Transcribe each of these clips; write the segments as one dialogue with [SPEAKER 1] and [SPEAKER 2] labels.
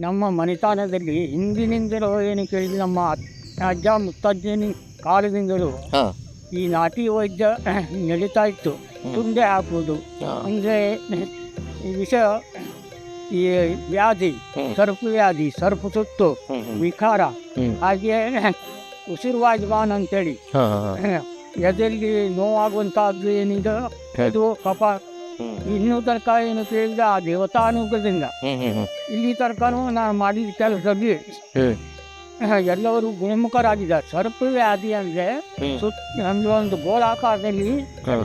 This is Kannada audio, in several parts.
[SPEAKER 1] ನಮ್ಮ ಮನೆತನದಲ್ಲಿ ಹಿಂದಿನಿಂದಲೂ ಏನು ಕೇಳಿದ್ರೆ ನಮ್ಮ ಅಜ್ಜ ಮುತ್ತಜ್ಜನ ಕಾಲದಿಂದಲೂ ಈ ನಾಟಿ ವೈದ್ಯ ನಡೀತಾ ಇತ್ತು. ತುಂಡೆ ಹಾಕುವುದು. ಅಂದರೆ ಈ ವಿಷ ಈ ವ್ಯಾಧಿ. ಸರ್ಪು ವ್ಯಾಧಿ ಸರ್ಪು ಸುತ್ತು ವಿಕಾರ
[SPEAKER 2] ಹಾಗೆಯೇ
[SPEAKER 1] ಹಾಗೆ ಉಸಿರುವಾಜ್ಮಾನ್ ಅಂತೇಳಿ. ಎದೆಯಲ್ಲಿ ನೋವಾಗುವಂತಹದ್ದು ಏನಿದೆ? ಅದು ಕಫ
[SPEAKER 2] ಹ್ಮ್
[SPEAKER 1] ಇನ್ನೂ ತನಕ ಏನು ಕೇಳಿದ್ರೆ ಆ ದೇವತಾನುಗ್ರಹದಿಂದ
[SPEAKER 2] ಹ್ಮ್ ಹ್ಮ್
[SPEAKER 1] ಇಲ್ಲಿ ತನಕನೂ ನಾನು ಮಾಡಿದ ಕೆಲಸದಲ್ಲಿ
[SPEAKER 2] ಎಲ್ಲವರೂ
[SPEAKER 1] ಎಲ್ಲರೂ ಗುಣಮುಖರಾಗಿದ್ದಾರೆ. ಸರ್ಪ ವ್ಯಾಧಿ ಅಂದ್ರೆ ಅಂದ್ರೆ ಒಂದು
[SPEAKER 2] ಗೋಲಾಕಾರದಲ್ಲಿ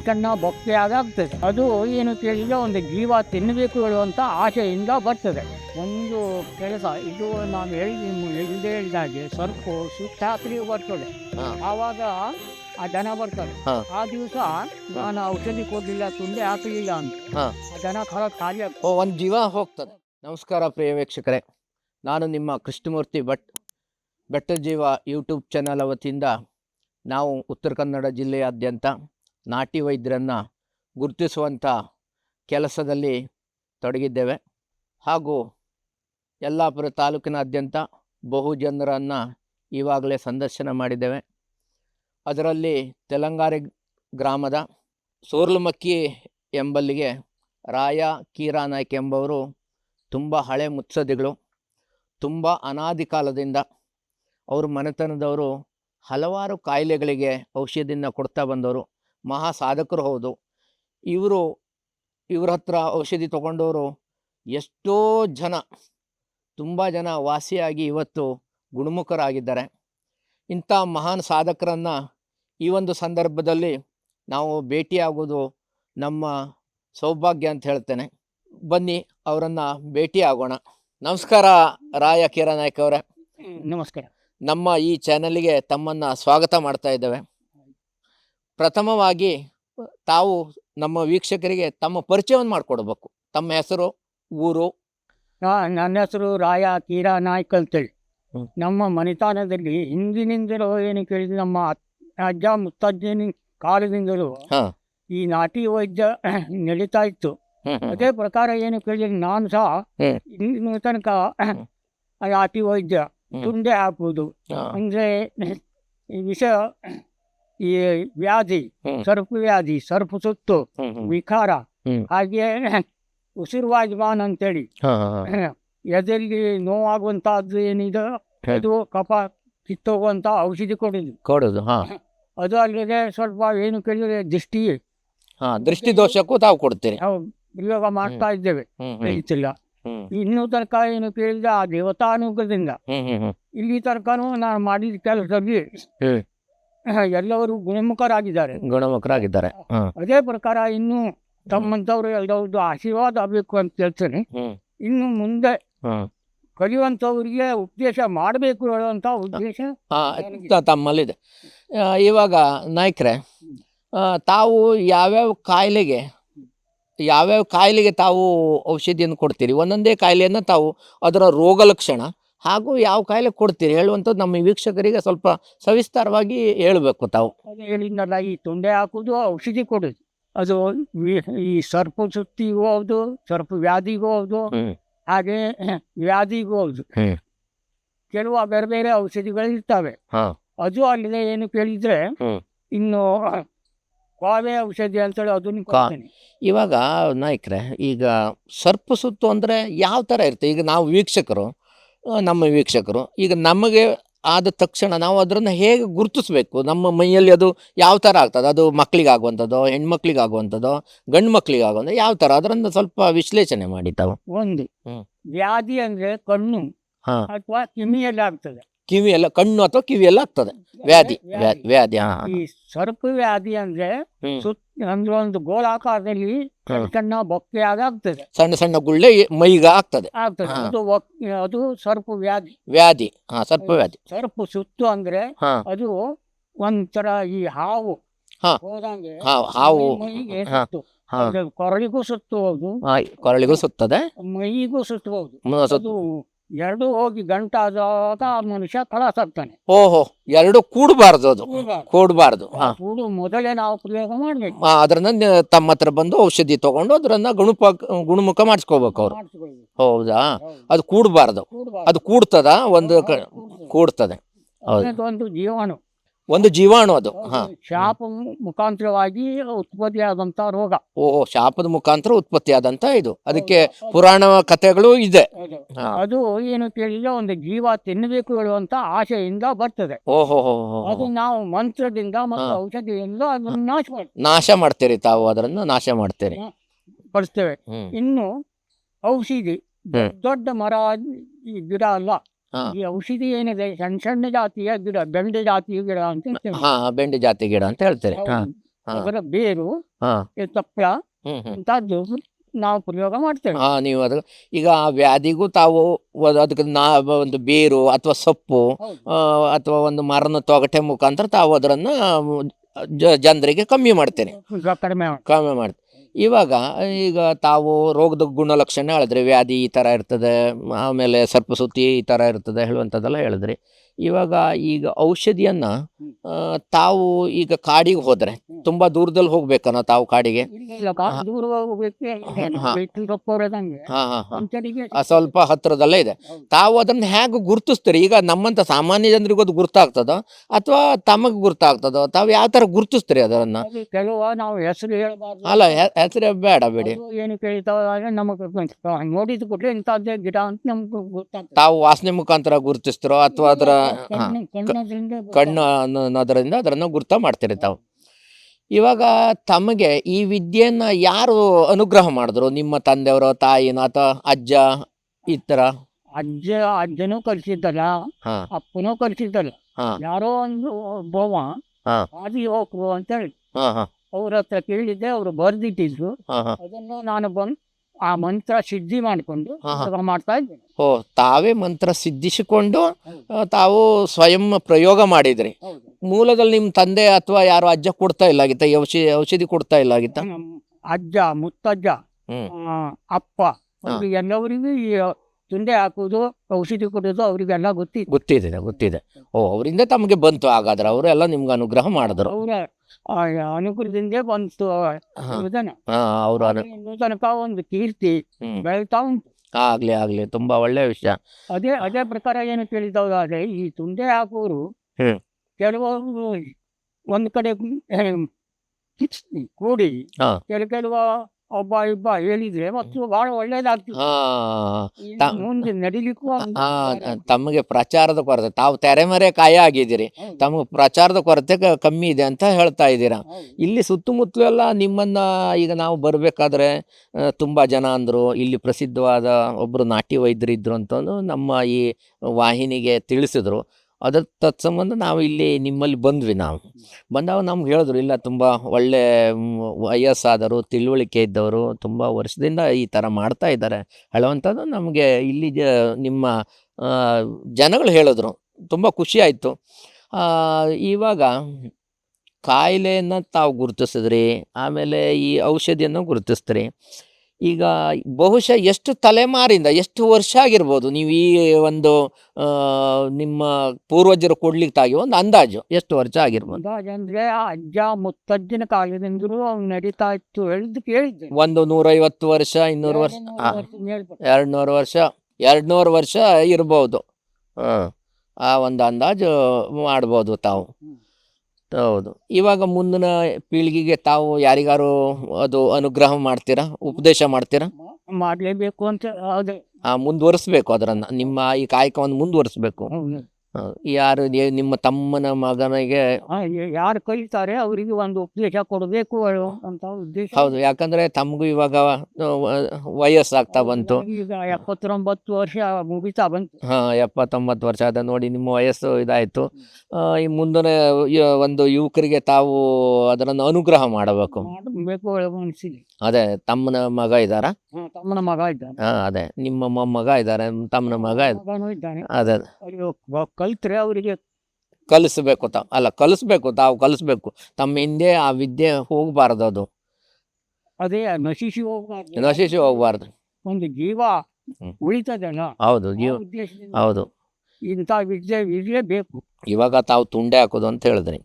[SPEAKER 1] ಕಣ್ಣ ಭಕ್ತಿ ಆಗ್ತದೆ ಅದು ಏನು ಕೇಳಿದ್ರೆ ಒಂದು ಜೀವ ತಿನ್ನಬೇಕು ಹೇಳುವಂತ ಆಶೆಯಿಂದ ಬರ್ತದೆ. ಒಂದು ಕೆಲಸ ಇದು ನಾನು ಹೇಳಿದ ಹಿಂದೆ ಹೇಳಿದಾಗೆ ಸರ್ಪು ಸುತ್ತಾತ್ರಿ ಬರ್ತದೆ. ಆವಾಗ ಆ ದನ ಬರ್ತಾರೆ
[SPEAKER 2] ಹಾ.
[SPEAKER 1] ಆ ದಿವಸ ನಾನು ಔಷಧಿ ಕೊಡಲಿಲ್ಲ ತುಂಡೆ ಹಾಕಲಿಲ್ಲ ಅಂತ.
[SPEAKER 2] ಹಾ.
[SPEAKER 1] ಆ ದನ ಖರ ಆಗ್ತದೆ.
[SPEAKER 2] ಓ ಒಂದು ಜೀವ ಹೋಗ್ತದೆ. ನಮಸ್ಕಾರ ಪ್ರಿಯ ವೀಕ್ಷಕರೇ. ನಾನು ನಿಮ್ಮ ಕೃಷ್ಣಮೂರ್ತಿ ಭಟ್. ಬೆಟ್ಟ ಜೀವ ಯೂಟ್ಯೂಬ್ ಚಾನಲ್ ವತಿಯಿಂದ ನಾವು ಉತ್ತರ ಕನ್ನಡ ಜಿಲ್ಲೆಯಾದ್ಯಂತ ನಾಟಿ ವೈದ್ಯರನ್ನು ಗುರುತಿಸುವಂಥ ಕೆಲಸದಲ್ಲಿ ತೊಡಗಿದ್ದೇವೆ. ಹಾಗೂ ಯಲ್ಲಾಪುರ ತಾಲೂಕಿನಾದ್ಯಂತ ಬಹು ಜನರನ್ನು ಈವಾಗಲೇ ಸಂದರ್ಶನ ಮಾಡಿದ್ದೇವೆ. ಅದರಲ್ಲಿ ತೆಲಂಗಾರಿ ಗ್ರಾಮದ ಸೋರ್ಲುಮಕ್ಕಿ ಎಂಬಲ್ಲಿಗೆ ರಾಯ ಕೀರಾ ನಾಯ್ಕ ಎಂಬವರು ತುಂಬ ಹಳೆ ಮುತ್ಸದಿಗಳು ತುಂಬ ಅನಾದಿ ಕಾಲದಿಂದ ಅವ್ರ ಮನೆತನದವರು ಹಲವಾರು ಕಾಯಿಲೆಗಳಿಗೆ ಔಷಧಿನ ಕೊಡ್ತಾ ಬಂದವರು. ಮಹಾ ಸಾಧಕರು ಹೌದು. ಇವರು, ಇವ್ರ ಹತ್ರ ಔಷಧಿ ತಗೊಂಡವರು ಎಷ್ಟೋ ಜನ, ತುಂಬ ಜನ ವಾಸಿಯಾಗಿ ಇವತ್ತು ಗುಣಮುಖರಾಗಿದ್ದಾರೆ. ಇಂಥ ಮಹಾನ್ ಸಾಧಕರನ್ನು ಈ ಒಂದು ಸಂದರ್ಭದಲ್ಲಿ ನಾವು ಭೇಟಿಯಾಗೋದು ನಮ್ಮ ಸೌಭಾಗ್ಯ ಅಂತ ಹೇಳ್ತೇನೆ. ಬನ್ನಿ ಅವರನ್ನು ಭೇಟಿ ಆಗೋಣ ನಮಸ್ಕಾರ ರಾಯ ಕೀರ ನಾಯ್ಕ ಅವರೇ.
[SPEAKER 1] ನಮಸ್ಕಾರ.
[SPEAKER 2] ನಮ್ಮ ಈ ಚಾನಲ್ಗೆ ತಮ್ಮನ್ನು ಸ್ವಾಗತ ಮಾಡ್ತಾ ಇದ್ದೇವೆ. ಪ್ರಥಮವಾಗಿ ತಾವು ನಮ್ಮ ವೀಕ್ಷಕರಿಗೆ ತಮ್ಮ ಪರಿಚಯವನ್ನು ಮಾಡಿಕೊಡ್ಬೇಕು. ತಮ್ಮ ಹೆಸರು ಊರು?
[SPEAKER 1] ನನ್ನ ಹೆಸರು ರಾಯ ಕೀರಾ ನಾಯ್ಕ ಅಂತೇಳಿ. ನಮ್ಮ ಮನೆತನದಲ್ಲಿ ಹಿಂದಿನಿಂದಲೂ ಏನು ಕೇಳಿದ್ರೆ ನಮ್ಮ ಅಜ್ಜ ಮುತ್ತಜ್ಜನ ಕಾಲದಿಂದಲೂ. ಈ ನಾಟಿ ವೈದ್ಯ ನಡೀತಾ ಇತ್ತು. ಅದೇ ಪ್ರಕಾರ ಏನು ಕೇಳಿದ್ರೆ ನಾನು ಸಹ ಇನ್ನು ತನಕ ಆ ನಾಟಿ ವೈದ್ಯ. ತುಂಡೆ ಹಾಕುವುದು. ಅಂದ್ರೆ ಈ ವಿಷ ಈ ವ್ಯಾಧಿ. ಸರ್ಪು ವ್ಯಾಧಿ ಸರ್ಪು ಸುತ್ತು. ವಿಕಾರ ಹಾಗೆ ಉಸಿರುವಾಜ್ಮಾನ್ ಅಂತೇಳಿ. ಎದೆಲ್ಲಿ ನೋವಾಗುವಂತಹದ್ದು ಏನಿದೆ? ಅದು ಕಫ ಕಿತ್ತೋಗುವಂತ ಔಷಧಿ ಕೊಡೋದು
[SPEAKER 2] ಕೊಡೋದು
[SPEAKER 1] ಅದು ಅಲ್ಲಿಗೆ ಸ್ವಲ್ಪ ಏನು ಕೇಳಿದ್ರೆ ದೃಷ್ಟಿ.
[SPEAKER 2] ಹಾ ದೃಷ್ಟಿ ದೋಷಕ್ಕೂ ತಾವು ಕೊಡ್ತೀರಿ.
[SPEAKER 1] ನಾವು ಪ್ರಯೋಗ ಮಾಡ್ತಾ ಇದ್ದೇವೆ
[SPEAKER 2] ಹೇಳ್ತಿಲ್ಲ
[SPEAKER 1] ಇನ್ನು ತನಕ ಏನು ಕೇಳಿದ್ರೆ ಆ ದೇವತಾನುಗ್ರಹದಿಂದ. ಇಲ್ಲಿ ತನಕನೂ ನಾನು ಮಾಡಿದ ಕೆಲಸದಲ್ಲಿ ಎಲ್ಲವರು ಗುಣಮುಖರಾಗಿದ್ದಾರೆ.
[SPEAKER 2] ಗುಣಮುಖರಾಗಿದ್ದಾರೆ.
[SPEAKER 1] ಅದೇ ಪ್ರಕಾರ ಇನ್ನು ತಮ್ಮಂಥವ್ರು ಎಲ್ಲರದ್ದು ಆಶೀರ್ವಾದ ಆಗಬೇಕು ಅಂತ ಹೇಳ್ತೇನೆ. ಇನ್ನು ಮುಂದೆ ಕಲಿಯುವಂಥವ್ರಿಗೆ ಉಪದೇಶ ಮಾಡಬೇಕು ಹೇಳುವಂಥ ಉದ್ದೇಶ
[SPEAKER 2] ತಮ್ಮಲ್ಲಿದೆ. ಇವಾಗ ನಾಯ್ಕರೇ ತಾವು ಯಾವ್ಯಾವ ಕಾಯಿಲೆಗೆ ಯಾವ್ಯಾವ ಕಾಯಿಲೆಗೆ ತಾವು ಔಷಧಿಯನ್ನು ಕೊಡ್ತೀರಿ? ಒಂದೊಂದೇ ಕಾಯಿಲೆಯನ್ನು ತಾವು ಅದರ ರೋಗ ಲಕ್ಷಣ ಹಾಗೂ ಯಾವ ಕಾಯಿಲೆ ಕೊಡ್ತೀರಿ ಹೇಳುವಂಥದ್ದು ನಮ್ಮ ವೀಕ್ಷಕರಿಗೆ ಸ್ವಲ್ಪ ಸವಿಸ್ತಾರವಾಗಿ ಹೇಳಬೇಕು ತಾವು.
[SPEAKER 1] ಹೇಳಿದ್ನಲ್ಲ ಈ ತುಂಡೆ ಹಾಕೋದು ಔಷಧಿ ಕೊಡೋದು ಅದು ಈ ಸರ್ಪ ಸುತ್ತಿಗೂ ಹೌದು ಸರ್ಪ ವ್ಯಾಧಿಗೂ ಹೌದು. ಹಾಗೆ ವ್ಯಾಧಿಗೂ ಹೌದು. ಕೆಲವು ಬೇರೆ ಬೇರೆ ಔಷಧಿಗಳು ಇರ್ತವೆ
[SPEAKER 2] ಹಾ.
[SPEAKER 1] ಅದು ಅಲ್ಲದೆ ಏನು ಕೇಳಿದ್ರೆ. ಇನ್ನು ಕಾವೇ ಔಷಧಿ ಅಂತೇಳಿ ಅದನ್ನು
[SPEAKER 2] ಕಾ- ಇವಾಗ ನಾಯಕ್ರೆ ಈಗ ಸರ್ಪ ಸುತ್ತು ಅಂದರೆ ಯಾವ ಥರ ಇರುತ್ತೆ ಈಗ ನಾವು ವೀಕ್ಷಕರು ನಮ್ಮ ವೀಕ್ಷಕರು ಈಗ ನಮಗೆ ಆದ ತಕ್ಷಣ ನಾವು ಅದನ್ನು ಹೇಗೆ ಗುರುತಿಸ್ಬೇಕು? ನಮ್ಮ ಮೈಯಲ್ಲಿ ಅದು ಯಾವ ಥರ ಆಗ್ತದೆ? ಅದು ಮಕ್ಕಳಿಗೆ ಆಗುವಂಥದ್ದು ಹೆಣ್ಮಕ್ಳಿಗೆ ಆಗುವಂಥದ್ದು ಗಂಡು ಮಕ್ಕಳಿಗೆ ಆಗುವಂಥದ್ದು ಯಾವ ಥರ? ಅದರಿಂದ ಸ್ವಲ್ಪ ವಿಶ್ಲೇಷಣೆ ಮಾಡಿ ತಾವು.
[SPEAKER 1] ಒಂದು ವ್ಯಾಧಿ ಅಂದ್ರೆ ಕಣ್ಣು
[SPEAKER 2] ಹಾ.
[SPEAKER 1] ಅಥವಾ ಕಿಮಿಯಲ್ಲಿ ಆಗ್ತದೆ.
[SPEAKER 2] ಕಿವಿ ಎಲ್ಲ ಕಣ್ಣು ಅಥವಾ ಕಿವಿ ಎಲ್ಲ ಆಗ್ತದೆ ವ್ಯಾಧಿ. ವ್ಯಾಧಿ ವ್ಯಾಧಿ ಹಾಂ
[SPEAKER 1] ಈ ಸರ್ಪ ವ್ಯಾಧಿ ಅಂದ್ರೆ
[SPEAKER 2] ಹ್ಮ್.
[SPEAKER 1] ಸುತ್ತ ಅಂದ್ರೆ ಒಂದು ಗೋಳಾಕಾರದಲ್ಲಿ
[SPEAKER 2] ಹ್ಮ್.
[SPEAKER 1] ಸಣ್ಣ ಬೊಕ್ಕೆ ಆಗ್ತದೆ.
[SPEAKER 2] ಸಣ್ಣ ಸಣ್ಣ ಗುಳ್ಳೆ ಮೈಗೆ ಆಗ್ತದೆ.
[SPEAKER 1] ಆಗ್ತದೆ.
[SPEAKER 2] ಹಾ.
[SPEAKER 1] ಅದು ಒಕ್- ಅದು ಸರ್ಪ ವ್ಯಾಧಿ.
[SPEAKER 2] ವ್ಯಾಧಿ ಹಾ ಸರ್ಪ ವ್ಯಾಧಿ.
[SPEAKER 1] ಸರ್ಪ ಸುತ್ತು ಅಂದ್ರೆ
[SPEAKER 2] ಹಾಂ.
[SPEAKER 1] ಅದು ಒಂಥರ ಈ ಹಾವು
[SPEAKER 2] ಹಾ.
[SPEAKER 1] ಹೋದಂಗೆ
[SPEAKER 2] ಹಾವು
[SPEAKER 1] ಮೈಗೆ
[SPEAKER 2] ಹಾ.
[SPEAKER 1] ಸುತ್ತು.
[SPEAKER 2] ಹಾಂ.
[SPEAKER 1] ಅದು ಕೊರಳಿಗೂ
[SPEAKER 2] ಹಾಂ ಕೊರಳಿಗೂ ಸುತ್ತದೆ.
[SPEAKER 1] ಮೈಗೂ ಸುತ್ತಬಹುದು
[SPEAKER 2] ಮ- ಸುತ್ತ
[SPEAKER 1] ಅದು ಎರಡು ಹೋಗಿ ಗಂಟಾದಾಗ ಆ ಮನುಷ್ಯ ಕಳಸಾಗ್ತಾನೆ
[SPEAKER 2] ಓಹೋ ಎರಡು ಕೂಡಬಾರ್ದು ಅದು. ಕೂಡಬಾರ್ದು.
[SPEAKER 1] ಕೂಡು ಮೊದಲೇ ನಾವು ಪ್ರಯೋಗ ಮಾಡ್ಬೇಕು.
[SPEAKER 2] ಅದ್ರನ್ನ ತಮ್ಮ ಹತ್ರ ಬಂದು ಔಷಧಿ ತಗೊಂಡು ಅದ್ರನ್ನ ಗುಣಪ ಗುಣಮುಖ ಮಾಡಿಸ್ಕೋಬೇಕು ಅವ್ರು.
[SPEAKER 1] ಮಾಡಿಸ್ಕೊಳ್ಬೇಕು.
[SPEAKER 2] ಹೌದಾ?
[SPEAKER 1] ಹೌದು.
[SPEAKER 2] ಅದು ಕೂಡಬಾರ್ದು.
[SPEAKER 1] ಕೂಡ್ಬಾರ್ದು.
[SPEAKER 2] ಅದು ಕೂಡ್ತದ? ಒಂದು ಕ-
[SPEAKER 1] ಕೂಡ್ತದೆ.
[SPEAKER 2] ಕೂಡ್ತದೆ. ಹೌದು.
[SPEAKER 1] ಅದೊಂದು ಜೀವಾಣು.
[SPEAKER 2] ಒಂದು ಜೀವಾಣು ಅದು. ಹಾ.
[SPEAKER 1] ಶಾಪ ಮುಖಾಂತರವಾಗಿ ಉತ್ಪತ್ತಿಯಾದಂತ ರೋಗ.
[SPEAKER 2] ಓ ಶಾಪದ ಮುಖಾಂತರ ಉತ್ಪತ್ತಿಯಾದಂತ ಇದು. ಅದಕ್ಕೆ ಪುರಾಣ ಕಥೆಗಳು ಇದೆ.
[SPEAKER 1] ಅದು ಏನು ಕೇಳಿದ್ರೆ ಒಂದು ಜೀವ ತಿನ್ನಬೇಕು ಹೇಳುವಂತ ಆಶೆಯಿಂದ ಬರ್ತದೆ.
[SPEAKER 2] ಓಹೋ
[SPEAKER 1] ಅದು ನಾವು ಮಂತ್ರದಿಂದ ಮತ್ತು ಔಷಧಿಯಿಂದ ಅದನ್ನು ನಾಶ
[SPEAKER 2] ನಾಶ ಮಾಡ್ತೀರಿ ತಾವು ಅದರನ್ನು ನಾಶ ಮಾಡ್ತೀರಿ.
[SPEAKER 1] ಪಡಿಸ್ತೇವೆ. ಇನ್ನು ಔಷಧಿ ದೊಡ್ಡ ಮರ ಗಿಡ ಅಲ್ಲ.
[SPEAKER 2] ಹಾ.
[SPEAKER 1] ಈ ಔಷಧಿ ಏನಿದೆ ಸಣ್ಣ ಸಣ್ಣ ಜಾತಿಯ ಗಿಡ ಬೆಂಡೆ ಜಾತಿಯ ಗಿಡ ಅಂತ ಹೇಳ್ತೇವೆ
[SPEAKER 2] ಹಾ ಬೆಂಡೆ ಜಾತಿ ಗಿಡ ಅಂತ ಹೇಳ್ತಾರೆ ಹಾ
[SPEAKER 1] ಹೌದು.
[SPEAKER 2] ಹಾ.
[SPEAKER 1] ಅದರ ಬೇರು
[SPEAKER 2] ಹಾ
[SPEAKER 1] ಈ ತಪ್ಪಲ
[SPEAKER 2] ಹ್ಮ್ ಹ್ಮ್
[SPEAKER 1] ಇಂಥದ್ದು ನಾವು ಪ್ರಯೋಗ ಮಾಡ್ತೇವೆ
[SPEAKER 2] ಹಾ ನೀವು ಅದು ಈಗ ಆ ವ್ಯಾಧಿಗೂ ತಾವು ಒ- ಅದಕ್ಕೆ ನಾ ಒಂದು ಬೇರು ಅಥವಾ ಸೊಪ್ಪು
[SPEAKER 1] ಹೌದು.
[SPEAKER 2] ಆ, ಅಥವಾ ಒಂದು ಮರನ ತೊಗಟೆ ಮುಖಾಂತರ ತಾವು ಅದರನ್ನ ಜನರಿಗೆ ಕಮ್ಮಿ
[SPEAKER 1] ಮಾಡ್ತೇನೆ ಕಡಿಮೆ ಮಾಡಿ.
[SPEAKER 2] ಕಮ್ಮಿ ಮಾಡ್ತೀರಿ ಇವಾಗ, ಈಗ ತಾವು ರೋಗದ ಗುಣಲಕ್ಷಣ ಹೇಳಿದ್ರಿ, ವ್ಯಾಧಿ ಈ ಥರ ಇರ್ತದೆ, ಆಮೇಲೆ ಸರ್ಪಸುತ್ತಿ ಈ ಥರ ಇರ್ತದೆ ಹೇಳುವಂಥದ್ದೆಲ್ಲ ಹೇಳಿದ್ರಿ. ಇವಾಗ ಈಗ ಔಷಧಿಯನ್ನ ಆ, ತಾವು ಈಗ ಕಾಡಿಗೆ ಹೋದ್ರೆ ತುಂಬಾ ದೂರದಲ್ಲಿ ಹೋಗ್ಬೇಕನ್ನ ತಾವು ಕಾಡಿಗೆ? ಸ್ವಲ್ಪ ಹತ್ರದಲ್ಲೇ ಇದೆ. ತಾವು ಅದನ್ನ ಹೇಗೆ ಗುರುತಿಸ್ತೀರಿ? ಈಗ ನಮ್ಮಂತ ಸಾಮಾನ್ಯ ಜನರಿಗೂ ಅದು ಗುರ್ತಾಗ್ತದ? ಅಥವಾ ತಮಗ್ ಗುರ್ತಾಗ್ತದ? ತಾವು ಯಾವ ತರ ಗುರುತಿಸ್ತೀರಿ ಅದನ್ನ?
[SPEAKER 1] ಅದು ಕೆಲವು ನಾವು ಹೆಸರು ಹೇಳ್ಬಾರ್ದು.
[SPEAKER 2] ಅಲ್ಲ ಹೆಸರೇ ಬೇಡ ಬಿಡಿ.
[SPEAKER 1] ಏನು ಕೇಳ್ತಾವೆ ನಮಗೆ ನೋಡಿದ ಕೂಡಲೇ ಇಂಥದ್ದೇ ಗಿಡ ಅಂತ ನಮ್ಗೆ ಗೊತ್ತಾಗ್ತದೆ.
[SPEAKER 2] ತಾವು ವಾಸನೆ ಮುಖಾಂತರ ಗುರುತಿಸ್ತಿರೋ ಅಥವಾ ಅದರ
[SPEAKER 1] ಕಣ್ಣು-
[SPEAKER 2] ಅನ್ನೋದ್ರಿಂದ ಅದರನ್ನ ಗುರ್ತ ಮಾಡ್ತೀರಿ ತಾವು ಇವಾಗ ತಮಗೆ ಈ ವಿದ್ಯೆಯನ್ನು ಯಾರು ಅನುಗ್ರಹ ಮಾಡಿದ್ರು? ನಿಮ್ಮ ತಂದೆಯವರು ತಾಯಿನ ಅಥವಾ ಅಜ್ಜ ಈ ಥರ?
[SPEAKER 1] ಅಜ್ಜ ಅಜ್ಜನೂ ಕಲಿಸಿದ್ದಲ್ಲ ಅಪ್ಪನೂ ಕಲಿಸಿದ್ದಲ್ಲ. ಯಾರೋ ಒಂದು
[SPEAKER 2] ಬೋವ.
[SPEAKER 1] ಆದಿ ಹೋಗ್ರು ಅಂತೇಳಿ
[SPEAKER 2] ಹಾ ಹಾ.
[SPEAKER 1] ಅವ್ರ ಹತ್ರ ಕೇಳಿದ್ದೆ ಅವರು ಬರ್ದಿಟ್ಟಿದ್ರು. ಅದನ್ನು ನಾನು ಬಂದು ಆ ಮಂತ್ರ ಸಿದ್ಧಿ ಮಾಡಿಕೊಂಡು. ಮಾಡ್ತಾ ಇದ್ದೇನೆ.
[SPEAKER 2] ಓ ತಾವೇ ಮಂತ್ರ ಸಿದ್ಧಿಸಿಕೊಂಡು. ತಾವು ಸ್ವಯಂ ಪ್ರಯೋಗ ಮಾಡಿದ್ರಿ. ಮೂಲದಲ್ಲಿ ನಿಮ್ಮ ತಂದೆ ಅಥವಾ ಯಾರು ಅಜ್ಜ ಕೊಡ್ತಾ ಇಲ್ಲ ಆಗಿತ್ತ ಔಷಧಿ ಔಷಧಿ ಕೊಡ್ತಾ ಇಲ್ಲ ಆಗಿತ್ತ
[SPEAKER 1] ಅಜ್ಜ ಮುತ್ತಜ್ಜ ಆ, ಅಪ್ಪ ಅವರಿಗೆಲ್ಲವರಿಗೂ ಈ ತುಂಡೆ ಹಾಕುವುದು ಔಷಧಿ ಕೊಡೋದು ಅವರಿಗೆಲ್ಲ ಗೊತ್ತಿತ್ತು.
[SPEAKER 2] ಗೊತ್ತಿದೆ ಗೊತ್ತಿದೆ. ಓ ಅವರಿಂದ ತಮಗೆ ಬಂತು ಹಾಗಾದ್ರೆ ಅವರೆಲ್ಲ ನಿಮ್ಗೆ ಅನುಗ್ರಹ ಮಾಡಿದ್ರು.
[SPEAKER 1] ಅವರ. ಅನುಕೂಲದಿಂದ ಬಂತು.
[SPEAKER 2] ಅವ್ರು ಅನು
[SPEAKER 1] ತನಕ ಒಂದು ಕೀರ್ತಿ
[SPEAKER 2] ಹ್ಮ್.
[SPEAKER 1] ಬೆಳ್ತಾ ಉಂಟು.
[SPEAKER 2] ಆಗ್ಲಿ ಆಗ್ಲಿ ತುಂಬಾ ಒಳ್ಳೆ ವಿಷಯ.
[SPEAKER 1] ಅದೇ ಅದೇ ಪ್ರಕಾರ ಏನು ತಿಳಿದವ್ರಾದ್ರೆ ಈ ತುಂಡೆ ಹಾಕುವರು
[SPEAKER 2] ಹ್ಮ್.
[SPEAKER 1] ಕೆಲವರು ಒಂದು ಕಡೆ ಹ್ಮ್, ಕೂಡಿ
[SPEAKER 2] ಹಾ.
[SPEAKER 1] ಕೆಲ ಕೆಲವ ಒಬ್ಬ ಇಬ್ಬ ಹೇಳಿದ್ರೆ ಮತ್ತು ಬಹಳ ಒಳ್ಳೇದಾಗ್ತದೆ
[SPEAKER 2] ಹಾ
[SPEAKER 1] ಮುಂದೆ ನಡಿಲಿಕ್ಕೂ
[SPEAKER 2] ಹಾ
[SPEAKER 1] ಆಗ್ತದೆ.
[SPEAKER 2] ತಮಗೆ ಪ್ರಚಾರದ ಕೊರತೆ ತಾವು ತೆರೆಮರೆ ಕಾಯ ಆಗಿದ್ದೀರಿ ತಮಗೆ ಪ್ರಚಾರದ ಕೊರತೆ ಕ- ಕಮ್ಮಿ ಇದೆ ಅಂತ ಹೇಳ್ತಾ ಇದ್ದೀರಾ? ಇಲ್ಲಿ ಸುತ್ತಮುತ್ತಲು ಎಲ್ಲ ನಿಮ್ಮನ್ನ ಈಗ ನಾವು ಬರಬೇಕಾದ್ರೆ ತುಂಬಾ ಜನ ಅಂದರು ಇಲ್ಲಿ ಪ್ರಸಿದ್ಧವಾದ ಒಬ್ಬರು ನಾಟಿ ವೈದ್ಯರು ಇದ್ರು ಅಂತಂದು ನಮ್ಮ ಈ ವಾಹಿನಿಗೆ ತಿಳಿಸಿದ್ರು. ಅದರ ತತ್ಸಂಬಂಧ ನಾವು ಇಲ್ಲಿ ನಿಮ್ಮಲ್ಲಿ ಬಂದ್ವಿ ನಾವು. ಬಂದಾಗ ನಮ್ಗೆ ಹೇಳಿದ್ರು, ಇಲ್ಲ, ತುಂಬ ಒಳ್ಳೆ ವಯಸ್ಸಾದರು ತಿಳುವಳಿಕೆ ಇದ್ದವರು, ತುಂಬ ವರ್ಷದಿಂದ ಈ ಥರ ಮಾಡ್ತಾ ಇದ್ದಾರೆ. ಹೇಳುವಂಥದ್ದು ನಮಗೆ ಇಲ್ಲಿ ನಿಮ್ಮ ಜನಗಳು ಹೇಳಿದ್ರು. ತುಂಬ ಖುಷಿ ಆಯಿತು. ಇವಾಗ ಕಾಯಿಲೆಯನ್ನು ತಾವು ಗುರುತಿಸಿದ್ರಿ, ಆಮೇಲೆ ಈ ಔಷಧಿಯನ್ನು ಗುರುತಿಸ್ತೀರಿ. ಈಗ ಬಹುಶಃ ಎಷ್ಟು ತಲೆಮಾರಿಂದ ಎಷ್ಟು ವರ್ಷ ಆಗಿರ್ಬೋದು ನೀವು ಈ ಒಂದು ಆ, ನಿಮ್ಮ ಪೂರ್ವಜರು ಕೊಡ್ಲಿಕ್ಕೆ ತಾಗಿ ಒಂದು ಅಂದಾಜು ಎಷ್ಟು ವರ್ಷ ಆಗಿರ್ಬೋದು
[SPEAKER 1] ಅಂದ್ರೆ ಅಜ್ಜ ಮುತ್ತಜ್ಜನ ಕಾಲದಿಂದಲೂ ಅವ್ನು ನಡೀತಾ ಇತ್ತು ಹೇಳಿದ್ದು ಕೇಳಿದ್ದೆ
[SPEAKER 2] ಒಂದು ನೂರೈವತ್ತು ವರ್ಷ ಇನ್ನೂರು ವರ್ಷ
[SPEAKER 1] ಎರಡು
[SPEAKER 2] ಆ,
[SPEAKER 1] ನೂರು ವರ್ಷ ಮೇಲ್ಪಟ್ಟು.
[SPEAKER 2] ಎರಡು ನೂರು ವರ್ಷ ಇರ್ಬೋದು ಹಾ ಆ ಒಂದು ಅಂದಾಜು ಮಾಡ್ಬೋದು ತಾವು. ಹೌದು. ಇವಾಗ ಮುಂದಿನ ಪೀಳಿಗೆಗೆ ತಾವು ಯಾರಿಗಾರು ಅದು ಅನುಗ್ರಹ ಮಾಡ್ತೀರಾ? ಉಪದೇಶ ಮಾಡ್ತೀರಾ?
[SPEAKER 1] ಮಾಡಲೇಬೇಕು ಅಂತ ಅದೇ.
[SPEAKER 2] ಆ ಮುಂದುವರಿಸ್ಬೇಕು ಅದರನ್ನ. ನಿಮ್ಮ ಈ ಕಾಯಕವನ್ನು ಮುಂದುವರಿಸ್ಬೇಕು. ಯಾರು ನಿಮ್ಮ ತಮ್ಮನ ಮಗನಿಗೆ
[SPEAKER 1] ಯಾರು ಕಲಿತಾರೆ ಅವರಿಗೆ ಒಂದು ಉಪದೇಶ ಕೊಡಬೇಕು ಅಂತ ಉದ್ದೇಶ.
[SPEAKER 2] ಹೌದು ಯಾಕಂದ್ರೆ ತಮಗೂ ಇವಾಗ ಆ, ವ- ವಯಸ್ಸಾಗ್ತಾ ಬಂತು.
[SPEAKER 1] ಈಗ ಎಪ್ಪತ್ತೊಂಬತ್ತು ವರ್ಷ ಮುಗಿತಾ ಬಂತು.
[SPEAKER 2] ಹಾ ಎಪ್ಪತ್ತೊಂಬತ್ತು ವರ್ಷ ಅದ ನೋಡಿ ನಿಮ್ಮ ವಯಸ್ಸು ಇದಾಯ್ತು. ಆ, ಈ ಮುಂದಿನ ಯ- ಒಂದು ಯುವಕರಿಗೆ ತಾವು ಅದರನ್ನು ಅನುಗ್ರಹ ಮಾಡಬೇಕು.
[SPEAKER 1] ಮಾಡಬೇಕು ಅನಿಸಿದೆ
[SPEAKER 2] ಅದೇ ತಮ್ಮನ ಮಗ ಇದ್ದಾರ?
[SPEAKER 1] ತಮ್ಮನ ಮಗ ಇದ್ದಾನೆ.
[SPEAKER 2] ಹಾ ಅದೇ ನಿಮ್ಮ ಮೊಮ್ಮಗ ಇದ್ದಾರೆ ತಮ್ಮನ ಮಗ
[SPEAKER 1] ಮಗನೂ ಇದ್ದಾನೆ.
[SPEAKER 2] ಅದೇ.
[SPEAKER 1] ಅವ್ರಿಗೆ ಕಲ್ತ್ರೆ ಅವರಿಗೆ
[SPEAKER 2] ಕಲಿಸ್ಬೇಕು ತ ಅಲ್ಲ ಕಲಿಸ್ಬೇಕು ತಾವು ಕಲಿಸ್ಬೇಕು. ತಮ್ಮ ಹಿಂದೆ ಆ ವಿದ್ಯೆ ಹೋಗಬಾರ್ದು ಅದು.
[SPEAKER 1] ಅದೇ ನಶಿಸಿ ಹೋಗಬಾರ್ದು.
[SPEAKER 2] ನಶಿಸಿ ಹೋಗಬಾರ್ದು.
[SPEAKER 1] ಒಂದು ಜೀವ. ಉಳಿತದಲ್ಲ?
[SPEAKER 2] ಹೌದು ಜೀವ
[SPEAKER 1] ಉದ್ದೇಶದಿಂದ
[SPEAKER 2] ಹೌದು.
[SPEAKER 1] ಇಂಥ ವಿದ್ಯೆ ಇರಲೇಬೇಕು.
[SPEAKER 2] ಇವಾಗ ತಾವು ತುಂಡೆ ಹಾಕೋದು ಅಂತ ಹೇಳಿದ್ರಿ.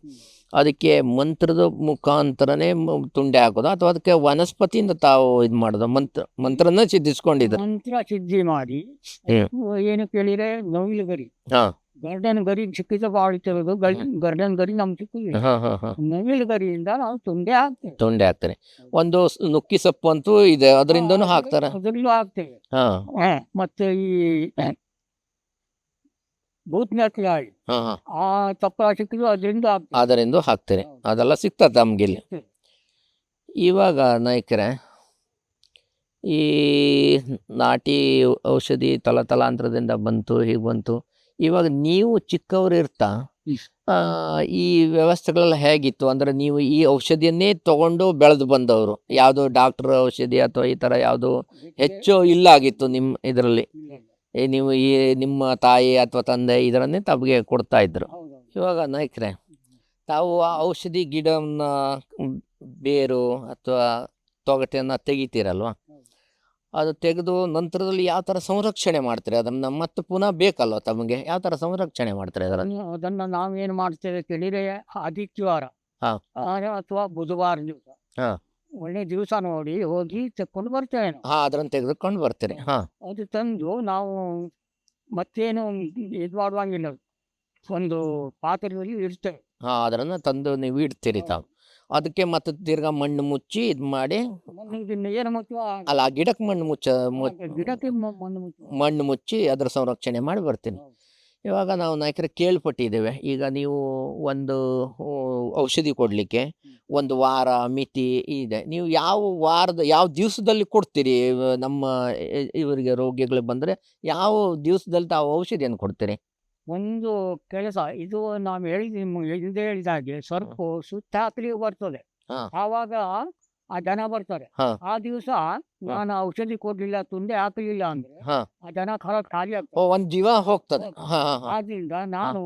[SPEAKER 2] ಅದಕ್ಕೆ ಮಂತ್ರದ ಮುಖಾಂತರನೇ ತುಂಡೆ ಹಾಕೋದು ಅಥವಾ ಅದಕ್ಕೆ ವನಸ್ಪತಿಯಿಂದ ತಾವು ಇದು ಮಾಡೋದು ಮಂತ್ರ ಮಂತ್ರನ ಸಿದ್ಧಿಸ್ಕೊಂಡಿದ್ದ.
[SPEAKER 1] ಮಂತ್ರ ಸಿದ್ಧಿ ಮಾಡಿ. ಏನು ಕೇಳಿದ್ರೆ ನವಿಲುಗರಿ.
[SPEAKER 2] ಹಾ.
[SPEAKER 1] ಗರ್ಡನ್ ಗರಿ ಸಿಕ್ಕಿದ ಬಾಳಿತಿರೋದು ಗಾರ್ಡನ್ ಗರಿ
[SPEAKER 2] ನಮ್ ಚಿಕ್ಕಿದೆ
[SPEAKER 1] ನವಿಲ್ ಗರಿಯಿಂದ ನಾವು ತುಂಡೆ ಹಾಕ್ತೇವೆ.
[SPEAKER 2] ತುಂಡೆ ಹಾಕ್ತೇನೆ. ಒಂದು ಸ್- ನುಕ್ಕಿ ಸೊಪ್ಪು ಅಂತೂ ಇದೆ ಅದರಿಂದನೂ ಹಾಕ್ತಾರೆ.
[SPEAKER 1] ಅದರಲ್ಲೂ ಹಾಕ್ತೇವೆ.
[SPEAKER 2] ಹಾ.
[SPEAKER 1] ಹ, ಮತ್ತೆ ಈ ಭೂತ್ನಾಥಿ
[SPEAKER 2] ಹಾ ಹಾ.
[SPEAKER 1] ಆ ತಪ್ಪಲ ಸಿಕ್ಕಿದ್ರು ಅದರಿಂದ ಹಾಕ್ತೇವೆ.
[SPEAKER 2] ಅದರಿಂದ ಹಾಕ್ತಾರೆ ಅದೆಲ್ಲ ಸಿಗ್ತದೆ ನಮ್ಗೆ ಇಲ್ಲಿ. ಇವಾಗ ನಾಯಕರೇ ಈ ನಾಟಿ ಔಷಧಿ ತಲತಲಾಂತರದಿಂದ ಬಂತು ಹೀಗೆ ಬಂತು. ಇವಾಗ ನೀವು ಚಿಕ್ಕವರು ಇರ್ತಾ ಈ ವ್ಯವಸ್ಥೆಗಳೆಲ್ಲ ಹೇಗಿತ್ತು? ಅಂದ್ರೆ ನೀವು ಈ ಔಷಧಿಯನ್ನೇ ತಗೊಂಡು ಬೆಳೆದು ಬಂದವರು. ಯಾವುದೋ ಡಾಕ್ಟರ್ ಔಷಧಿ ಅಥವಾ ಈ ಥರ ಯಾವುದು ಹೆಚ್ಚು ಇಲ್ಲ ಆಗಿತ್ತು ನಿಮ್ಮ ಇದರಲ್ಲಿ. ಏ ನೀವು ಈ ನಿಮ್ಮ ತಾಯಿ ಅಥವಾ ತಂದೆ ಇದರನ್ನೇ ತಮಗೆ ಕೊಡ್ತಾ ಇದ್ರು. ಇವಾಗ ನಾಯ್ಕರೇ ತಾವು ಆ ಔಷಧಿ ಗಿಡವನ್ನ ಬೇರು ಅಥವಾ ತೊಗಟೆಯನ್ನು ತೆಗಿತೀರಲ್ವ? ಅದು ತೆಗೆದು ನಂತರದಲ್ಲಿ ಯಾವ ಥರ ಸಂರಕ್ಷಣೆ ಮಾಡ್ತಾರೆ? ಅದನ್ನು ಮತ್ತೆ ಪುನಃ ಬೇಕಲ್ವ ತಮಗೆ? ಯಾವ ಥರ ಸಂರಕ್ಷಣೆ ಮಾಡ್ತಾರೆ ಅದರ
[SPEAKER 1] ಅದನ್ನು ಅದನ್ನ ನಾವೇನು ಮಾಡ್ತೇವೆ ಕೇಳಿದರೆ ಆದಿತ್ಯವಾರ ಅಥವಾ ಬುಧವಾರ ದಿವಸ.
[SPEAKER 2] ಹಾ.
[SPEAKER 1] ಒಳ್ಳೆ ದಿವಸ ನೋಡಿ ಹೋಗಿ ತೆಕ್ಕೊಂಡು ಬರ್ತೇವೆ
[SPEAKER 2] ಹಾ ಅದನ್ನು ತೆಗೆದುಕೊಂಡು ಬರ್ತೇನೆ ಹಾಂ.
[SPEAKER 1] ಅದು ತಂದು ನಾವು ಮತ್ತೇನು ಇದು ಮಾಡುವಂಗಿಲ್ಲ. ಒಂದು ಪಾತ್ರೆಯಲ್ಲಿ ಇಡ್ತೇವೆ.
[SPEAKER 2] ಹಾಂ ಅದನ್ನು ತಂದು ನೀವು ಇಡ್ತೀರಿ ತಾವು. ಅದಕ್ಕೆ ಮತ್ತೆ ತಿರ್ಗಾ ಮಣ್ಣು ಮುಚ್ಚಿ ಇದ್ ಮಾಡಿ ಅಲ್ಲ ಆ ಗಿಡಕ್ಕೆ ಮಣ್ಣು ಮುಚ್ಚ
[SPEAKER 1] ಮಣ್ಣು
[SPEAKER 2] ಮುಚ್ಚಿ ಅದರ ಸಂರಕ್ಷಣೆ ಮಾಡಿ ಬರ್ತೀನಿ. ಇವಾಗ ನಾವು ನಾಯಕರ ಕೇಳ್ಪಟ್ಟಿದ್ದೇವೆ. ಈಗ ನೀವು ಒಂದು ಔಷಧಿ ಕೊಡಲಿಕ್ಕೆ ಒಂದು ವಾರ ಮಿತಿ ಇದೆ. ನೀವು ಯಾವ ವಾರದ ಯಾವ ದಿವಸದಲ್ಲಿ ಕೊಡ್ತೀರಿ? ನಮ್ಮ ಇವರಿಗೆ ರೋಗಿಗಳು ಬಂದರೆ ಯಾವ ದಿವಸದಲ್ಲಿ ತಾವು ಔಷಧಿಯನ್ನು ಕೊಡ್ತೀರಿ?
[SPEAKER 1] ಒಂದು ಕೆಲಸ ಇದು ನಾವು ಹೇಳಿದ ಹಿಂದೆ ಹೇಳಿದ ಹಾಗೆ ಸರ್ಕು ಸುತ್ತ ಹಾಕಲಿ
[SPEAKER 2] ಬರ್ತದೆ
[SPEAKER 1] ಆವಾಗ ಆ ಜನ ಬರ್ತಾರೆ ಆ ದಿವಸ ನಾನು ಔಷಧಿ ಕೊಡ್ಲಿಲ್ಲ ತುಂಡೆ ಹಾಕಲಿಲ್ಲ ಅಂದ್ರೆ ಆ ಜನ ಖರ ಖಾಲಿ ಆಗ್ತದೆ
[SPEAKER 2] ಒಂದು ಜೀವ ಹೋಗ್ತದೆ.
[SPEAKER 1] ಆದ್ರಿಂದ ನಾನು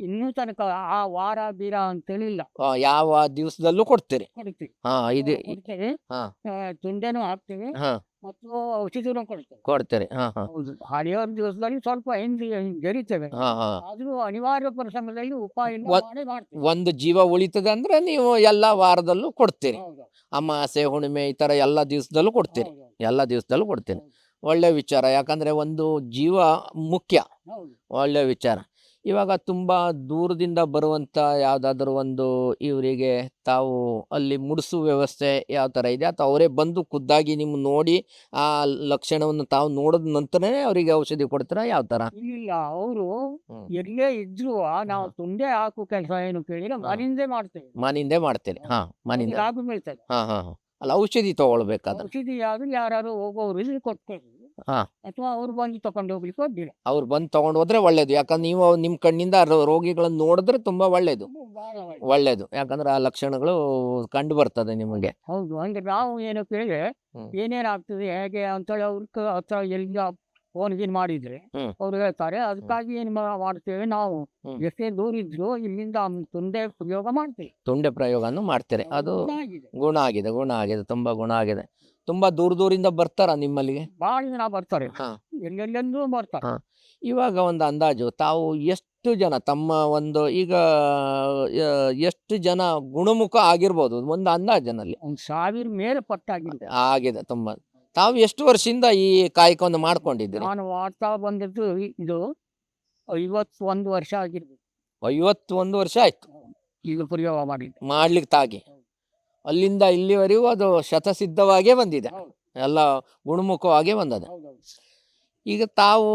[SPEAKER 1] ಇನ್ನೂ ತನಕ ಆ ವಾರ ಬೀರ ಅಂತೇಳಿಲ್ಲ.
[SPEAKER 2] ಯಾವ ದಿವಸದಲ್ಲೂ ಕೊಡ್ತೀರಿ.
[SPEAKER 1] ಕೊಡ್ತೀವಿ.
[SPEAKER 2] ಹಾಂ ಇದು
[SPEAKER 1] ಕೊಡ್ತೇವೆ.
[SPEAKER 2] ಹಾ.
[SPEAKER 1] ತುಂಡೆನೂ ಹಾಕ್ತೇವೆ.
[SPEAKER 2] ಹಾಂ.
[SPEAKER 1] ಮತ್ತು ಔಷಧಿನೂ ಕೊಡ್ತೇವೆ.
[SPEAKER 2] ಕೊಡ್ತೀರಿ. ಹಾಂ ಹಾಂ.
[SPEAKER 1] ಹೌದು. ದಿವಸದಲ್ಲಿ ಸ್ವಲ್ಪ ಹಿಂದೆ ಜರಿತೇವೆ.
[SPEAKER 2] ಹಾ ಹಾ.
[SPEAKER 1] ಆದ್ರೂ ಅನಿವಾರ್ಯ ಪ್ರಸಂಗದಲ್ಲಿ ಉಪಾಯ
[SPEAKER 2] ಒ-
[SPEAKER 1] ಮಾಡೇ ಮಾಡ್ತೇವೆ.
[SPEAKER 2] ಒಂದು ಜೀವ ಉಳಿತದೆ ಅಂದ್ರೆ ನೀವು ಎಲ್ಲ ವಾರದಲ್ಲೂ ಕೊಡ್ತೀರಿ.
[SPEAKER 1] ಹೌದು,
[SPEAKER 2] ಅಮಾಸೆ ಹುಣ್ಣಿಮೆ ಈ ತರ ಎಲ್ಲ ದಿವಸದಲ್ಲೂ ಕೊಡ್ತೀರಿ.
[SPEAKER 1] ಹೌದು,
[SPEAKER 2] ಎಲ್ಲ ದಿವಸದಲ್ಲೂ ಕೊಡ್ತೀನಿ ಒಳ್ಳೆ ವಿಚಾರ. ಯಾಕಂದ್ರೆ ಒಂದು ಜೀವ ಮುಖ್ಯ.
[SPEAKER 1] ಹೌದು.
[SPEAKER 2] ಒಳ್ಳೆ ವಿಚಾರ. ಇವಾಗ ತುಂಬ ದೂರದಿಂದ ಬರುವಂಥ ಯಾವುದಾದ್ರೂ ಒಂದು ಇವರಿಗೆ ತಾವು ಅಲ್ಲಿ ಮುಡಿಸು ವ್ಯವಸ್ಥೆ ಯಾವ ಥರ ಇದೆ? ಅಥವಾ ಅವರೇ ಬಂದು ಖುದ್ದಾಗಿ ನಿಮ್ಮ ನೋಡಿ ಆ ಲಕ್ಷಣವನ್ನು ತಾವು ನೋಡಿದ ನಂತರನೇ ಅವರಿಗೆ ಔಷಧಿ ಕೊಡ್ತೀರಾ? ಯಾವ ಥರ
[SPEAKER 1] ಇಲ್ಲ ಅವರು ಎಲ್ಲೇ ಇದ್ರು ನಾವು. ತುಂಡೆ ಹಾಕು ಕೆಲಸ ಏನು ಕೇಳಿದ್ರೆ ಮನಿಂದೆ ಮಾಡ್ತೇವೆ.
[SPEAKER 2] ಮನಿಂದೆ ಮಾಡ್ತೀರಿ ಹಾಂ
[SPEAKER 1] ಲಾಭ ಬೀಳ್ತದೆ.
[SPEAKER 2] ಹಾಂ ಹಾಂ ಹಾಂ. ಅಲ್ಲ ಔಷಧಿ ತೊಗೊಳ್ಬೇಕಾದ್ರೆ?
[SPEAKER 1] ಔಷಧಿ ಯಾವ್ದು ಯಾರು ಹೋಗೋರು ಇಲ್ಲಿ ಕೊಡ್ತೇವೆ
[SPEAKER 2] ಹಾ.
[SPEAKER 1] ಅಥವಾ ಅವ್ರು ಬಂದು ತಕೊಂಡು ಹೋಗ್ಲಿಕ್ಕೆ ಹೋಗಿಲ್ಲ
[SPEAKER 2] ಅವ್ರು ಬಂದು ತಗೊಂಡು ಹೋದ್ರೆ ಒಳ್ಳೇದು. ಯಾಕಂದ್ರೆ ನೀವು ನಿಮ್ಮ ಕಣ್ಣಿಂದ ರೋ- ರೋಗಿಗಳನ್ನು ನೋಡಿದ್ರೆ ತುಂಬಾ ಒಳ್ಳೇದು.
[SPEAKER 1] ಬಹಳ ಒಳ್ಳೆ.
[SPEAKER 2] ಒಳ್ಳೇದು. ಯಾಕಂದ್ರೆ ಆ ಲಕ್ಷಣಗಳು ಕಂಡು ಬರ್ತದೆ ನಿಮಗೆ.
[SPEAKER 1] ಹೌದು. ಅಂದ್ರೆ ನಾವು ಏನು ಕೇಳಿದ್ರೆ
[SPEAKER 2] ಹ್ಮ್.
[SPEAKER 1] ಏನೇನಾಗ್ತದೆ ಹೇಗೆ ಅಂತೇಳಿ ಅವ್ರ ಹತ್ರ ಎಲ್ಲಿಂದ ಫೋನ್ ಗೀನ್ ಮಾಡಿದ್ರೆ
[SPEAKER 2] ಹ್ಮ್.
[SPEAKER 1] ಅವ್ರು ಹೇಳ್ತಾರೆ. ಅದಕ್ಕಾಗಿ ಏನು ಮಾಡ್ತೇವೆ ನಾವು
[SPEAKER 2] ಹ್ಮ್.
[SPEAKER 1] ಎಷ್ಟೇ ದೂರ ಇದ್ರು ಇಲ್ಲಿಂದ ತುಂಡೆ ಪ್ರಯೋಗ ಮಾಡ್ತೇವೆ.
[SPEAKER 2] ತುಂಡೆ ಪ್ರಯೋಗನೂ ಮಾಡ್ತಾರೆ ಅದು ಗುಣ ಆಗಿದೆ ಗುಣ ಆಗಿದೆ ತುಂಬಾ ಗುಣ ಆಗಿದೆ. ತುಂಬ ದೂರ ದೂರಿಂದ ಬರ್ತಾರ ನಿಮ್ಮಲ್ಲಿಗೆ?
[SPEAKER 1] ಬಹಳ ಜನ ಬರ್ತಾರೆ.
[SPEAKER 2] ಹಾ.
[SPEAKER 1] ಎಲ್ಲೆಲ್ಲೆಂದೂ ಬರ್ತಾರೆ.
[SPEAKER 2] ಹಾ. ಇವಾಗ ಒಂದು ಅಂದಾಜು ತಾವು ಎಷ್ಟು ಜನ ತಮ್ಮ ಒಂದು ಈಗ ಆ, ಎಷ್ಟು ಜನ ಗುಣಮುಖ ಆಗಿರ್ಬೋದು? ಒಂದು ಅಂದಾಜಿನಲ್ಲಿ.
[SPEAKER 1] ಒಂದು ಸಾವಿರ ಮೇಲೆ ಪಟ್ಟಾಗಿದೆ.
[SPEAKER 2] ಆಗಿದೆ ತುಂಬಾ. ತಾವು ಎಷ್ಟು ವರ್ಷದಿಂದ ಈ ಕಾಯಕವನ್ನು ಮಾಡ್ಕೊಂಡಿದ್ದೀರಿ?
[SPEAKER 1] ನಾನು ಮಾಡ್ತಾ ಬಂದಿದ್ದು ಇದು ಐವತ್ತೊಂದು ವರ್ಷ ಆಗಿರ್ಬೇಕು.
[SPEAKER 2] ಐವತ್ತೊಂದು ವರ್ಷ ಆಯ್ತು.
[SPEAKER 1] ಈಗ ಪ್ರಯೋಗ ಮಾಡಿದ್ದೆ.
[SPEAKER 2] ಮಾಡ್ಲಿಕ್ಕೆ ತಾಗಿ ಅಲ್ಲಿಂದ ಇಲ್ಲಿವರೆಗೂ ಅದು ಶತಸಿದ್ಧವಾಗೇ ಬಂದಿದೆ. ಎಲ್ಲ ಗುಣಮುಖವಾಗೇ ಬಂದದ. ಈಗ ತಾವು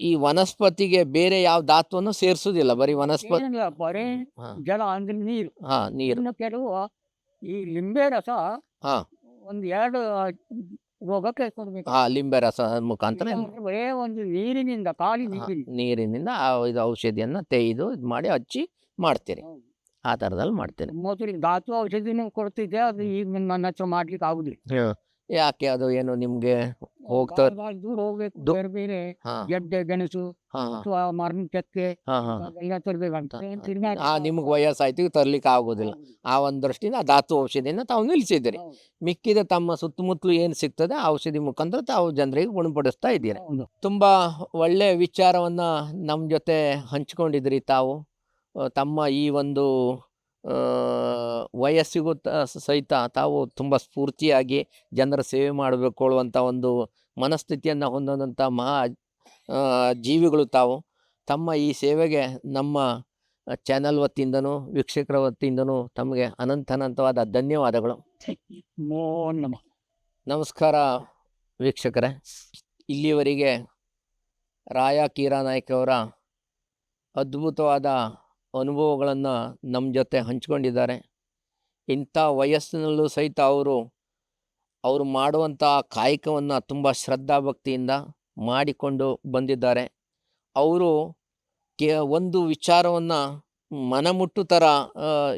[SPEAKER 2] ಈ ವನಸ್ಪತಿಗೆ ಬೇರೆ ಯಾವ ಧಾತುವನ್ನು ಸೇರಿಸುವುದಿಲ್ಲ. ಬರೀ ವನಸ್ಪತಿ
[SPEAKER 1] ಏನಿಲ್ಲ ಬರೇ
[SPEAKER 2] ಹಾ.
[SPEAKER 1] ಜಲ ಅಂದ್ರೆ ನೀರು.
[SPEAKER 2] ಹಾ ನೀರು.
[SPEAKER 1] ಇನ್ನು ಕೆಲವು ಈ ಲಿಂಬೆ ರಸ
[SPEAKER 2] ಹಾ.
[SPEAKER 1] ಒಂದು ಎರಡು ರೋಗಕ್ಕೆ ಕೊಡ್ಬೇಕು
[SPEAKER 2] ಹಾ ಲಿಂಬೆ ರಸ ಮುಖಾಂತರ
[SPEAKER 1] ಇಲ್ಲಾಂದ್ರೆ ಬರೇ ಒಂದು ನೀರಿನಿಂದ ಖಾಲಿ
[SPEAKER 2] ಹಾ,
[SPEAKER 1] ನೀರಿನಿಂದ
[SPEAKER 2] ನೀರಿನಿಂದ ಆ ಇದು ಔಷಧಿಯನ್ನು ತೆಗೆದು ಇದು ಮಾಡಿ ಹಚ್ಚಿ ಮಾಡ್ತೀರಿ.
[SPEAKER 1] ಹೌದು.
[SPEAKER 2] ಆ ಥರದಲ್ಲಿ ಮಾಡ್ತೇನೆ.
[SPEAKER 1] ಮೊದಲು ಧಾತು ಔಷಧಿನೂ ಕೊಡ್ತಿದ್ದೆ ಅದು ಈಗ ನನ್ನ ಹತ್ರ ಮಾಡ್ಲಿಕ್ಕೆ ಆಗುದಿಲ್ಲ.
[SPEAKER 2] ಯಾಕೆ ಅದು ಏನು ನಿಮ್ಗೆ ಹೋಗ್ತಾ
[SPEAKER 1] ಭಾಳ ದೂರ ಹೋಗ್ಬೇಕು
[SPEAKER 2] ದು-
[SPEAKER 1] ಬೇರೆ ಬೇರೆ
[SPEAKER 2] ಹಾಂ.
[SPEAKER 1] ಗೆಡ್ಡೆ ಗೆಣಸು
[SPEAKER 2] ಹಾಂ
[SPEAKER 1] ಅಥವಾ ಮರಣ ಚಕ್ಕೆ
[SPEAKER 2] ಹಾಂ ಹಾಂ.
[SPEAKER 1] ಅದೆಲ್ಲ ತರಬೇಕಂತ.
[SPEAKER 2] ಆ ನಿಮ್ಗೆ ವಯಸ್ಸಾಯ್ತು ಈಗ ತರ್ಲಿಕ್ಕೆ ಆಗೋದಿಲ್ಲ. ಆ ಒಂದು ದೃಷ್ಟಿಯಿಂದ ಧಾತು ಔಷಧಿಯನ್ನು ತಾವು ನಿಲ್ಲಿಸಿದ್ದೀರಿ. ಮಿಕ್ಕಿದ ತಮ್ಮ ಸುತ್ತಮುತ್ತಲು ಏನು ಸಿಗ್ತದೆ ಆ ಔಷಧಿ ಮುಖಾಂತರ ತಾವು ಜನರಿಗೆ ಗುಣಪಡಿಸ್ತಾ ಇದ್ದೀರಿ. ತುಂಬಾ ಒಳ್ಳೆ ವಿಚಾರವನ್ನ ನಮ್ಮ ಜೊತೆ ಹಂಚ್ಕೊಂಡಿದ್ರಿ ತಾವು. ತಮ್ಮ ಈ ಒಂದು ವಯಸ್ಸಿಗೂ ತ ಸಹಿತ ತಾವು ತುಂಬ ಸ್ಫೂರ್ತಿಯಾಗಿ ಜನರ ಸೇವೆ ಮಾಡಬೇಕೊಳ್ಳುವಂಥ ಒಂದು ಮನಸ್ಥಿತಿಯನ್ನು ಹೊಂದಿದಂಥ ಮಹಾ ಜೀವಿಗಳು ತಾವು. ತಮ್ಮ ಈ ಸೇವೆಗೆ ನಮ್ಮ ಚಾನಲ್ ವತಿಯಿಂದನೂ ವೀಕ್ಷಕರ ವತಿಯಿಂದನೂ ತಮಗೆ ಅನಂತ ಅನಂತವಾದ ಧನ್ಯವಾದಗಳು.
[SPEAKER 1] ನಮೋ ನಮಃ.
[SPEAKER 2] ನಮಸ್ಕಾರ ವೀಕ್ಷಕರೇ. ಇಲ್ಲಿವರೆಗೆ ರಾಯ ಕೀರಾ ನಾಯ್ಕವರ ಅದ್ಭುತವಾದ ಅನುಭವಗಳನ್ನು ನಮ್ಮ ಜೊತೆ ಹಂಚ್ಕೊಂಡಿದ್ದಾರೆ. ಇಂಥ ವಯಸ್ಸಿನಲ್ಲೂ ಸಹಿತ ಅವರು ಅವರು ಮಾಡುವಂಥ ಕಾಯಕವನ್ನು ತುಂಬ ಶ್ರದ್ಧಾಭಕ್ತಿಯಿಂದ ಮಾಡಿಕೊಂಡು ಬಂದಿದ್ದಾರೆ. ಅವರು ಕೆ, ಒಂದು ವಿಚಾರವನ್ನು ಮನಮುಟ್ಟು ಥರ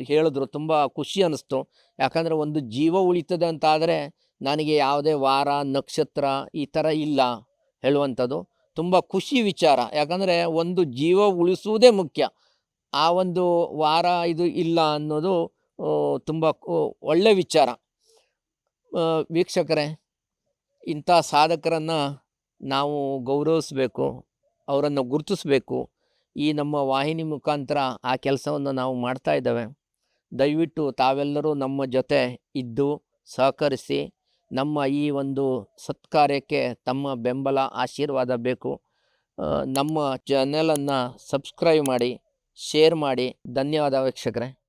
[SPEAKER 2] ಹೇಳಿದ್ರು. ತುಂಬ ಖುಷಿ ಅನ್ನಿಸ್ತು. ಯಾಕಂದರೆ ಒಂದು ಜೀವ ಉಳಿತದೆ ಅಂತ ಆದರೆ ನನಗೆ ಯಾವುದೇ ವಾರ, ನಕ್ಷತ್ರ ಈ ಥರ ಇಲ್ಲ ಹೇಳುವಂಥದ್ದು. ತುಂಬ ಖುಷಿ ವಿಚಾರ. ಯಾಕಂದರೆ ಒಂದು ಜೀವ ಉಳಿಸುವುದೇ ಮುಖ್ಯ. ಆ ಒಂದು ವಾರ ಇದು ಇಲ್ಲ ಅನ್ನೋದು ತುಂಬ ಒಳ್ಳೆ ವಿಚಾರ. ವೀಕ್ಷಕರೇ, ಇಂಥ ಸಾಧಕರನ್ನು ನಾವು ಗೌರವಿಸಬೇಕು, ಅವರನ್ನು ಗುರುತಿಸಬೇಕು. ಈ ನಮ್ಮ ವಾಹಿನಿ ಮುಖಾಂತರ ಆ ಕೆಲಸವನ್ನು ನಾವು ಮಾಡ್ತಾ ಇದ್ದೇವೆ. ದಯವಿಟ್ಟು ತಾವೆಲ್ಲರೂ ನಮ್ಮ ಜೊತೆ ಇದ್ದು ಸಹಕರಿಸಿ, ನಮ್ಮ ಈ ಒಂದು ಸತ್ಕಾರ್ಯಕ್ಕೆ ತಮ್ಮ ಬೆಂಬಲ, ಆಶೀರ್ವಾದ ಬೇಕು. ನಮ್ಮ ಚಾನೆಲನ್ನು ಸಬ್ಸ್ಕ್ರೈಬ್ ಮಾಡಿ ಶೇರ್ ಮಾಡಿ. ಧನ್ಯವಾದ ವೀಕ್ಷಕರೇ.